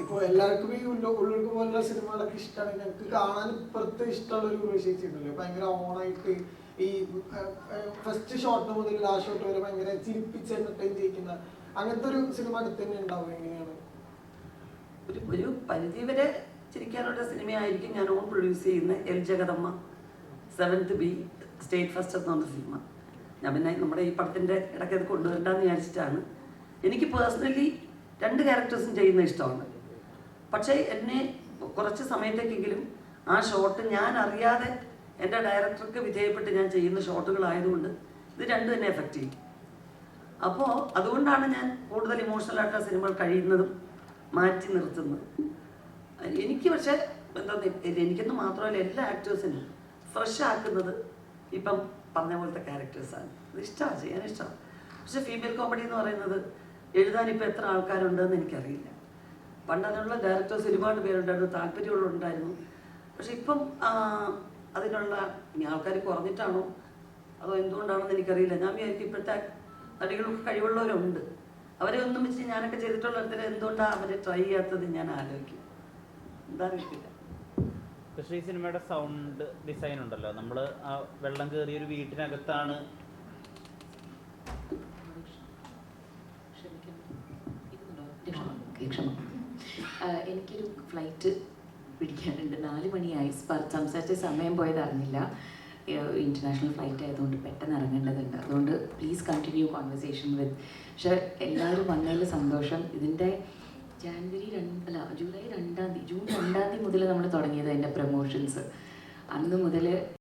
ഇപ്പൊ എല്ലാവർക്കും ഈ ഉള്ളവർക്ക് പോലുള്ള സിനിമകളൊക്കെ ഇഷ്ടമാണ് ഞങ്ങൾക്ക് കാണാൻ ഇപ്പുറത്ത് ഇഷ്ടമുള്ള ഒരു ഉറവിശേഷി ഉണ്ടല്ലോ. ഭയങ്കര ഓണായിട്ട് ഈ ഫസ്റ്റ് ഷോട്ട് മുതൽ ലാസ്റ്റ് ഷോട്ട് വരെ ഭയങ്കര ചിരിപ്പിച്ച് എന്റർടൈൻ ചെയ്യിക്കുന്ന അങ്ങനത്തെ ഒരു സിനിമ അടുത്ത് തന്നെ ഉണ്ടാവും. എങ്ങനെയാണ്? ഒരു ഒരു പരിധി വരെ ചിരിക്കാനുള്ള സിനിമയായിരിക്കും ഞാൻ ഓൺ പ്രൊഡ്യൂസ് ചെയ്യുന്ന L Jagadamma seventh B state first എന്ന് പറഞ്ഞ സിനിമ. ഞാൻ പിന്നെ നമ്മുടെ ഈ പടത്തിന്റെ ഇടയ്ക്ക് അത് കൊണ്ടുവരണ്ടെന്ന് വിചാരിച്ചിട്ടാണ്. എനിക്ക് പേഴ്സണലി രണ്ട് ക്യാരക്ടേഴ്സും ചെയ്യുന്ന ഇഷ്ടമാണ്. പക്ഷേ എന്നെ കുറച്ച് സമയത്തേക്കെങ്കിലും ആ ഷോട്ട് ഞാൻ അറിയാതെ എന്റെ ഡയറക്ടർക്ക് വിധേയപ്പെട്ട് ഞാൻ ചെയ്യുന്ന ഷോട്ടുകളായതുകൊണ്ട് ഇത് രണ്ടും എന്നെ എഫക്റ്റ് ചെയ്യും. അപ്പോൾ അതുകൊണ്ടാണ് ഞാൻ കൂടുതൽ ഇമോഷണൽ ആയിട്ടുള്ള സിനിമകൾ കഴിയുന്നതും മാറ്റി നിർത്തുന്നത്. എനിക്ക് പക്ഷേ എന്താ എനിക്കെന്ന് മാത്രമല്ല എല്ലാ ആക്ടേഴ്സിനും ഫ്രഷ് ആക്കുന്നത് ഇപ്പം പറഞ്ഞ പോലത്തെ ക്യാരക്ടേഴ്സാണ് ഇത് ഇഷ്ടമാണ് ചെയ്യാൻ ഇഷ്ടമാണ് പക്ഷെ ഫീമെയിൽ കോമഡി എന്ന് പറയുന്നത് എഴുതാൻ ഇപ്പം എത്ര ആൾക്കാരുണ്ടെന്ന് എനിക്കറിയില്ല. പണ്ട് അതിനുള്ള ഡയറക്ടേഴ്സ് ഒരുപാട് പേരുണ്ടായിരുന്നു താല്പര്യമുള്ളവരുണ്ടായിരുന്നു. പക്ഷെ ഇപ്പം അതിനുള്ള ഇനി ആൾക്കാർ കുറഞ്ഞിട്ടാണോ? അതോ എന്തുകൊണ്ടാണെന്ന് എനിക്കറിയില്ല. ഞാൻ വിചാരിക്കും ഇപ്പോഴത്തെ നടികൾക്ക് കഴിവുള്ളവരുണ്ട്. അവരെ ഒന്നും വെച്ച് ഞാനൊക്കെ ചെയ്തിട്ടുള്ള ചെയ്തിട്ടുള്ളിടത്തിൽ എന്തുകൊണ്ടാണ് അവരെ ട്രൈ ചെയ്യാത്തത് ഞാൻ ആലോചിക്കും. എന്താ അറിയില്ല പക്ഷേ ഈ സിനിമയുടെ സൗണ്ട് ഡിസൈൻ ഉണ്ടല്ലോ. നമ്മൾ ആ വെള്ളം കയറിയ ഒരു വീട്ടിനകത്താണ് എനിക്കൊരു ഫ്ലൈറ്റ് പിടിക്കാനുണ്ട്. നാല് മണിയായി. സംസാരിച്ച സമയം പോയത് അറിഞ്ഞില്ല. ഇന്റർനാഷണൽ ഫ്ലൈറ്റ് ആയതുകൊണ്ട് പെട്ടെന്ന് ഇറങ്ങേണ്ടതുണ്ട്. അതുകൊണ്ട് പ്ലീസ് കണ്ടിന്യൂ കോൺവെർസേഷൻ വിത്ത് പക്ഷെ എല്ലാവരും വന്നതിൽ സന്തോഷം. ഇതിന്റെ ജാനുവരി രണ്ട് അല്ല ജൂലൈ രണ്ടാം തീയതി ജൂൺ രണ്ടാം തീയതി മുതൽ നമ്മൾ തുടങ്ങിയത് അതിന്റെ പ്രൊമോഷൻസ് അന്ന് മുതൽ